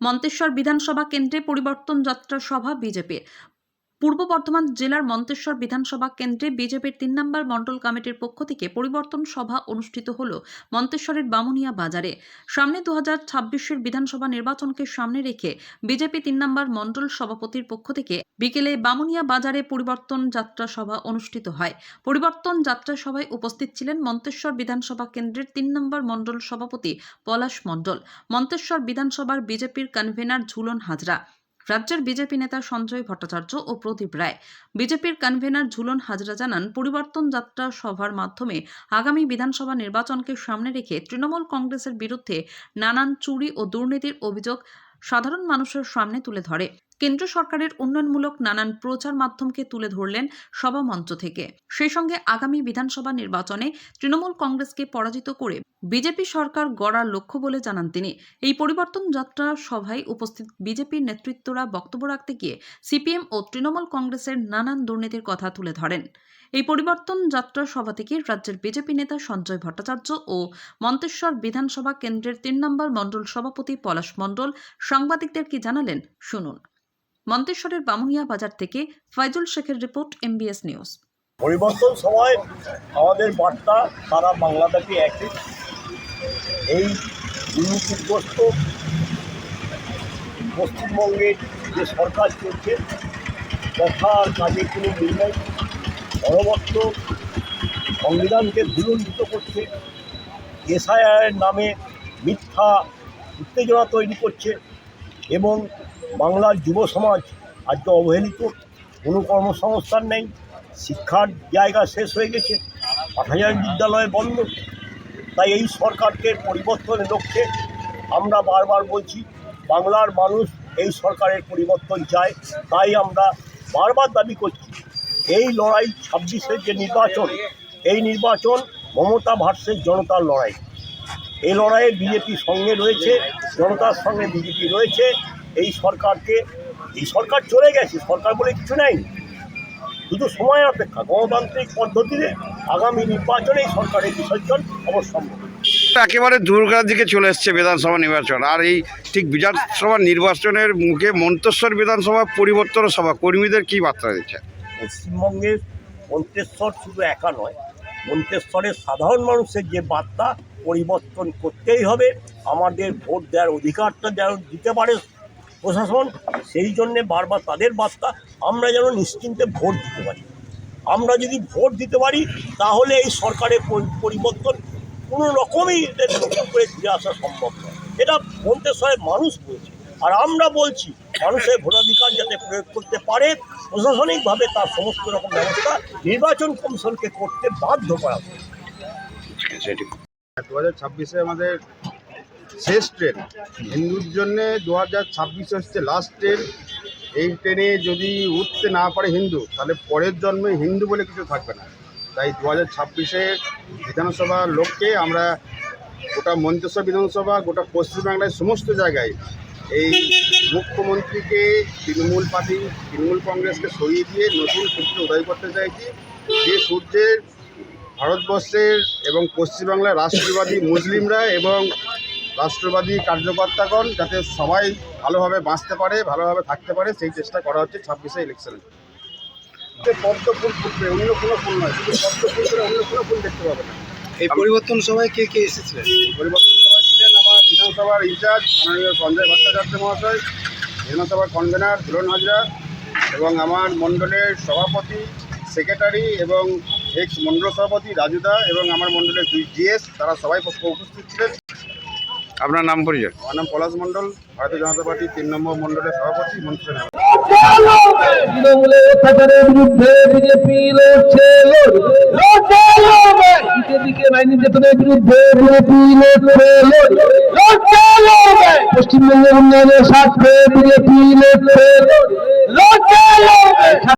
মন্তেশ্বর বিধানসভা কেন্দ্রে পরিবর্তন যাত্রা সভা বিজেপির। পূর্ব বর্ধমান জেলার মন্তেশ্বর বিধানসভা কেন্দ্রে বিজেপির তিন নম্বর মণ্ডল কমিটির পক্ষ থেকে পরিবর্তন সভা অনুষ্ঠিত হল মন্তেশ্বরের বামুনিয়া বাজারে। সামনে দু হাজার ছাব্বিশের বিধানসভা নির্বাচনকে সামনে রেখে বিজেপি তিন নম্বর মণ্ডল সভাপতির পক্ষ থেকে বিকেলে বামুনিয়া বাজারে পরিবর্তন যাত্রা সভা অনুষ্ঠিত হয়। পরিবর্তন যাত্রা সভায় উপস্থিত ছিলেন মন্তেশ্বর বিধানসভা কেন্দ্রের তিন নম্বর মণ্ডল সভাপতি পলাশ মণ্ডল। মন্তেশ্বর বিধানসভার বিজেপির কনভেনার ঝুলন হাজরা। রাজ্যের বিজেপি নেতা সঞ্জয় ভট্টাচার্য ও প্রদীপ রায়। বিজেপির কনভেনার ঝুলন হাজরা জানান, পরিবর্তন যাত্রা সভার মাধ্যমে আগামী বিধানসভা নির্বাচনকে সামনে রেখে তৃণমূল কংগ্রেসের বিরুদ্ধে নানান চুরি ও দুর্নীতির অভিযোগ সাধারণ মানুষের সামনে তুলে ধরে। কেন্দ্র সরকারের উন্নয়নমূলক নানান প্রচার মাধ্যমকে তুলে ধরলেন সভামঞ্চ থেকে। সেই সঙ্গে আগামী বিধানসভা নির্বাচনে তৃণমূল কংগ্রেসকে পরাজিত করে বিজেপি সরকার গড়ার লক্ষ্য বলে জানান তিনি। এই পরিবর্তন যাত্রা সভায় উপস্থিত বিজেপির নেতৃত্বরা বক্তব্য রাখতে গিয়ে সিপিএম ও তৃণমূল কংগ্রেসের নানান দুর্নীতির কথা তুলে ধরেন। এই পরিবর্তন যাত্রা সভা থেকে রাজ্যের বিজেপি নেতা সঞ্জয় ভট্টাচার্য ও মন্তেশ্বর বিধানসভা কেন্দ্রের তিন নম্বর মণ্ডল সভাপতি পলাশ মণ্ডল সাংবাদিকদের কি জানালেন, শুনুন। মন্তেশ্বরের বামুনিয়া বাজার থেকে ফয়জুল শেখের রিপোর্ট এমবিএস নিউজ পরিবর্তন সময় আমাদের বার্তা সারা বাংলাদেশে একই। এই দুর্নীতিগ্রস্ত পশ্চিমবঙ্গের যে সরকার চলছে কথা কাজে কোনো মিল নেই অনবর্ত সংবিধানকে ভুলণ্ডিত করছে এসআইআরের নামে মিথ্যা উত্তেজনা তৈরি করছে এবং বাংলার যুব সমাজ আজকে অবহেলিত, কোনো কর্মসংস্থান নেই, শিক্ষার জায়গা শেষ হয়ে গেছে পাঠাজার বিদ্যালয় বন্ধ। তাই এই সরকারকে পরিবর্তনের লক্ষ্যে আমরা বারবার বলছি, বাংলার মানুষ এই সরকারের পরিবর্তন চায়, তাই আমরা বারবার দাবি করছি, এই লড়াই ছাব্বিশের যে নির্বাচন, এই নির্বাচন মমতা ভার্সেস জনতার লড়াই। এই লড়াইয়ে বিজেপি সঙ্গে রয়েছে জনতার সঙ্গে বিজেপি রয়েছে। এই সরকারকে এই সরকার চলে গেছে সরকার বলে কিছু নেই। শুধু সময় অপেক্ষা গণতান্ত্রিক পদ্ধতিতে আগামী নির্বাচনে এই সরকারের বিসর্জন অবশ্যম্ভব। একেবারে দুর্গার দিকে চলে এসছে বিধানসভা নির্বাচন আর এই ঠিক বিধানসভা নির্বাচনের মুখে মন্তেশ্বর বিধানসভা পরিবর্তন সভা কর্মীদের কি বার্তা দিচ্ছে পশ্চিমবঙ্গের মন্তেশ্বর শুধু একা নয় মন্তেশ্বরের সাধারণ মানুষের যে বার্তা পরিবর্তন করতেই হবে, আমাদের ভোট দেওয়ার অধিকারটা যেন দিতে পারে প্রশাসন, সেই জন্যে বারবার তাদের বার্তা আমরা যেন নিশ্চিন্তে ভোট দিতে পারি। আমরা যদি ভোট দিতে পারি, তাহলে এই সরকারের পরিবর্তন কোনো রকমই করে ফিরে আসা সম্ভব নয়। এটা মন্তেশ্বরের মানুষ বলছে আর আমরা বলছি মানুষের ভোটাধিকার যাতে প্রয়োগ করতে পারে প্রশাসনিকভাবে তার সমস্ত রকম ব্যবস্থা নির্বাচন কমিশনকে করতে বাধ্য করা হবে ঠিক আছে দু হাজার ছাব্বিশে আমাদের শেষ ট্রেন। হিন্দুর জন্যে দু হাজার ছাব্বিশে হচ্ছে লাস্ট ট্রেন। এই ট্রেনে যদি উঠতে না পারে হিন্দু তাহলে পরের জন্মে হিন্দু বলে কিছু থাকবে না। তাই দু হাজার ছাব্বিশের বিধানসভার লক্ষ্যে আমরা গোটা মন্তেশ্বর বিধানসভা গোটা পশ্চিমবাংলায় সমস্ত জায়গায় এই মুখ্যমন্ত্রীকে তৃণমূল পার্টি তৃণমূল কংগ্রেসকে সরিয়ে দিয়ে নতুন সূর্য উদয় করতে চাইছি। যে সূর্যের ভারতবর্ষের এবং পশ্চিমবাংলার রাষ্ট্রবাদী মুসলিমরা এবং রাষ্ট্রবাদী কার্যকর্তাগণ যাতে সবাই ভালোভাবে বাঁচতে পারে ভালোভাবে থাকতে পারে সেই চেষ্টা করা হচ্ছে ছাব্বিশে ইলেকশনে পদ্ম ফুল ফুটবে অন্য কোনো ফুল নয় শুধু পদ্ম ফুল অন্য কোনো ফুল দেখতে পাবে না। এই পরিবর্তন সভায় কে কে এসেছিলেন? পরিবর্তন আমার বিধানসভার ইনচার্জ মাননীয় সঞ্জয় ভট্টাচার্য মহাশয় বিধানসভার কনভেনার ধুলন হাজরা এবং আমার মণ্ডলের সভাপতি সেক্রেটারি এবং এক্স মণ্ডল সভাপতি রাজুদা এবং আমার মণ্ডলের দুই জিএস তারা সবাই উপস্থিত ছিলেন। আপনার নাম পরিচয়? আমার নাম পলাশ মণ্ডল ভারতীয় জনতা পার্টি তিন নম্বর মণ্ডলের সভাপতি মন্ত্রী। তৃণমূলের অত্যাচারের বিরুদ্ধে বিজেপি লড়ছে লড়ছে, লড়বে। নির্যাতনের বিরুদ্ধে বিজেপি লড়ছে পশ্চিমবঙ্গের উন্নয়নের স্বার্থে বিজেপি লড়ছে